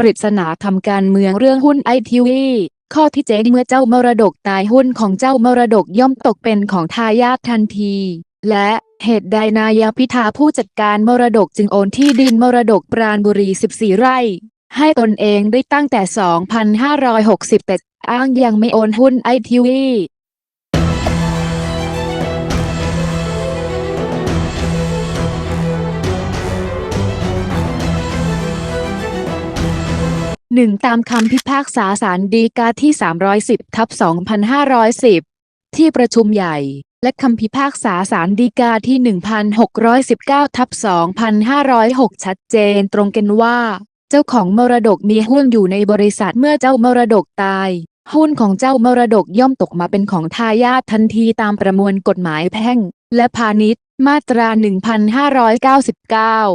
ปริศนาทำการเมืองเรื่องหุ้นไอทีวีข้อที่เจ็ดเมื่อเจ้ามรดกตายหุ้นของเจ้ามรดกย่อมตกเป็นของทายาททันที และเหตุใดนายพิธาผู้จัดการมรดกจึงโอนที่ดินมรดกปราณบุรี 14 ไร่ ให้ตนเองได้ตั้งแต่ 2,560แต่อ้างยังไม่โอนหุ้นไอทีวี หนึ่งตามคำพิพากษาศาลฎีกาที่ 310ทับ2510 ที่ประชุมใหญ่ และคำพิพากษาศาลฎีกาที่ 1619ทับ2506 ชัดเจนตรงกันว่า เจ้าของมรดกมีหุ้นอยู่ในบริษัทเมื่อเจ้ามรดกตาย หุ้นของเจ้ามรดกย่อมตกมาเป็นของทายาททันทีตามประมวลกฎหมายแพ่ง และพาณิชย์ มาตรา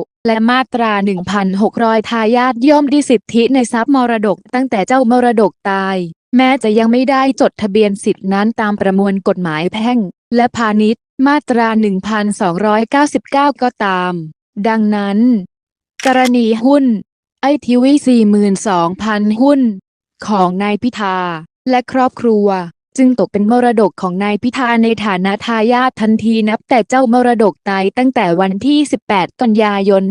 1599 และมาตรา 1,600 ทายาทย่อมได้สิทธิในทรัพย์มรดกตั้งแต่เจ้ามรดกตาย แม้จะยังไม่ได้จดทะเบียนสิทธินั้นตามประมวลกฎหมายแพ่ง และพาณิชย์ มาตรา 1,299 ก็ตาม ดังนั้น กรณีหุ้น ไอทีวี 42,000 หุ้น ของนายพิธา และครอบครัว จึงตกเป็นมรดกของนายพิธาในฐานะทายาททันทีนับแต่เจ้ามรดกตายตั้งแต่วันที่ 18 กันยายน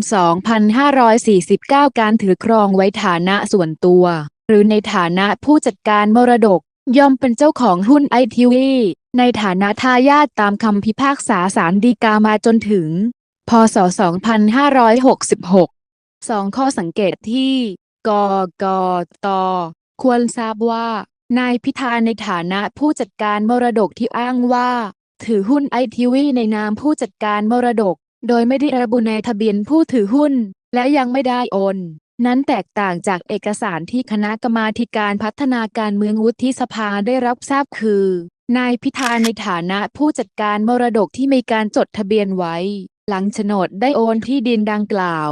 2549 การถือครองไว้ฐานะส่วนตัว หรือในฐานะผู้จัดการมรดก ย่อมเป็นเจ้าของหุ้นไอทีวีในฐานะทายาทตามคำพิพากษาศาลฎีกามาจนถึง พศ 2566สองข้อสังเกตที่ กกต ควรทราบว่า นายพิธาในฐานะผู้จัดการมรดกที่อ้างว่า ถือหุ้นไอทีวีในนามผู้จัดการมรดก โดยไม่ได้ระบุในทะเบียนผู้ถือหุ้น และยังไม่ได้โอน นั้นแตกต่างจากเอกสารที่คณะกรรมาการพัฒนาการเมืองวุฒิสภาได้รับทราบคือนายพิธาในฐานะผู้จัดการมรดกที่มีการจดทะเบียนไว้ หลังโฉนดได้โอนที่ดินดังกล่าว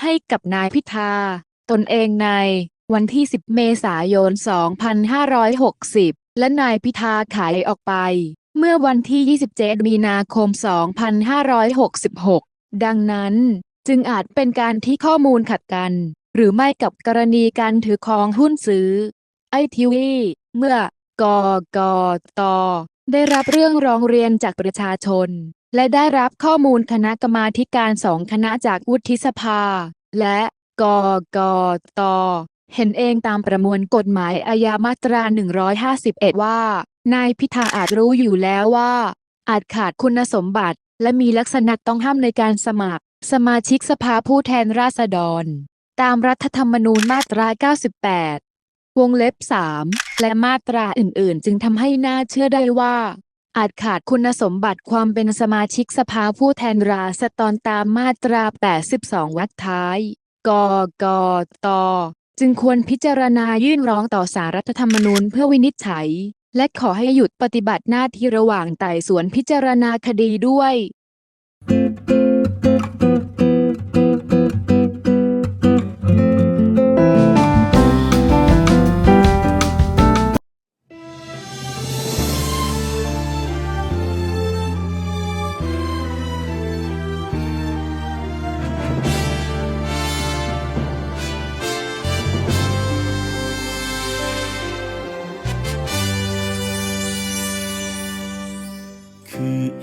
ให้กับนายพิธา ตนเองใน วันที่ 10 เมษายน 2560 และนายพิธาขายออกไป เมื่อวันที่ 27 มีนาคม 2566 ดังนั้น จึงอาจเป็นการที่ข้อมูลขัดกัน หรือไม่กับกรณีการถือครองหุ้นซื้อ ไอทีวีเมื่อกกตได้รับเรื่องร้องเรียนจากประชาชน และได้รับข้อมูลคณะกรรมาธิการสองคณะจากวุฒิสภา และกกต เห็นเองตามประมวลกฎหมายอาญามาตรา 151 ว่า นายพิธาอาจรู้อยู่แล้วว่า อาจขาดคุณสมบัติ และมีลักษณะต้องห้ามในการสมัคร สมาชิกสภาผู้แทนราษฎร ตามรัฐธรรมนูญมาตรา 98 วงเล็บ 3 และมาตราอื่นๆ จึงทำให้น่าเชื่อได้ว่า อาจขาดคุณสมบัติความเป็นสมาชิกสภาผู้แทนราษฎรตามมาตรา 82 วรรคท้าย กกต จึงควรพิจารณายื่นร้องต่อสารรัฐธรรมนูญเพื่อวินิจฉัย และขอให้หยุดปฏิบัติหน้าที่ระหว่างไต่สวนพิจารณาคดีด้วยคือ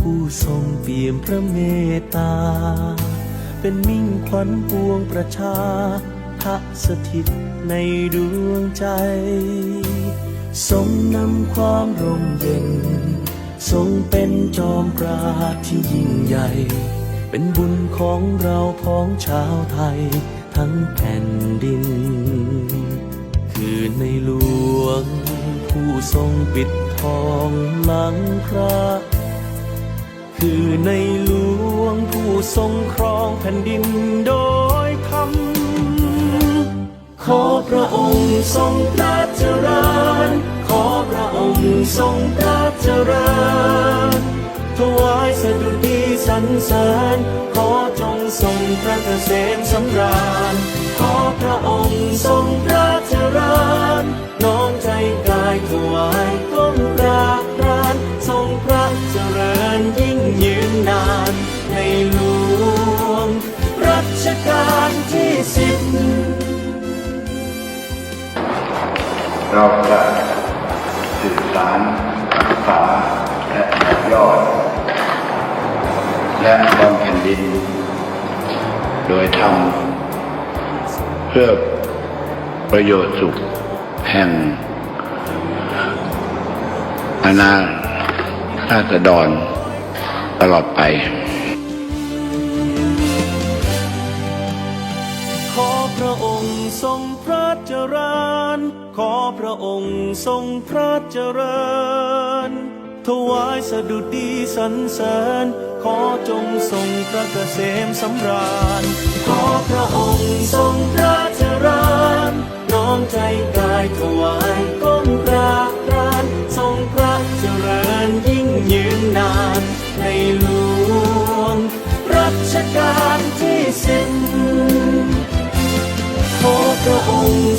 ผู้ทรงเปี่ยมพระเมตตา เป็นมิ่งขวัญปวงประชาทะสถิตในดวงใจ ทรงนำความร่มเย็น ทรงเป็นจอมปราดที่ยิ่งใหญ่ เป็นบุญของเราพ้องชาวไทยทั้งแผ่นดิน คือในหลวง ผู้ทรงปิดทองหลังพระ คือในหลวงผู้ทรงครองแผ่นดินโดยธรรม ขอพระองค์ทรงพระเจริญ ขอพระองค์ทรงพระเจริญ ถวายสดุดีสรรเสริญ ขอจงทรงพระเกษมสำราญ ขอพระองค์ทรงพระเจริญ น้อมใจกายถวายก้มกราบกรานทรงพระเจริญยิ่ นานในหลวง รัชกาลที่สิบเราจะสื่อสารศึกษาและต่อยอด และบำเพ็ญดิน โดยทำเพื่อประโยชน์สุขแห่งอาณาราษฎร ตลอดไป ขอพระองค์ทรงพระเจริญ ขอพระองค์ทรงพระเจริญ ถวายสดุดีสรรเสริญ ขอจงทรงพระเกษมสำราญ ขอพระองค์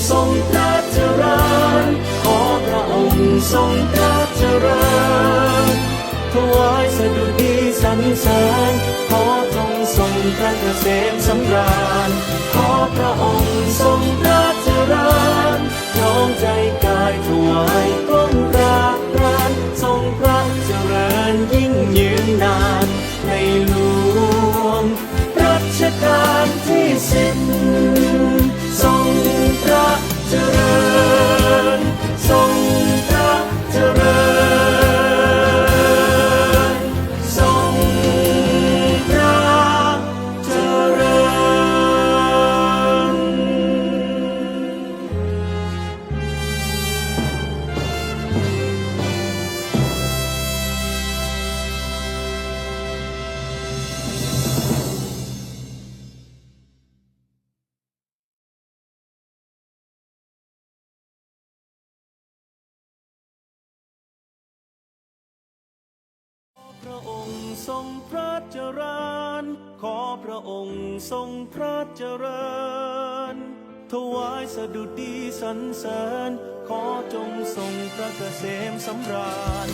ทรงพระเจริญ ขอพระองค์ทรงพระเจริญถวายสดุดีสรรเสริญขอทรงทรงพระเกษมสำราญ ขอพระองค์ทรงพระ พระองค์ทรงพระเจริญ ขอพระองค์ทรงพระเจริญ ถวายสดุดีสรรเสริญ ขอจงทรงพระเกษมสำราญ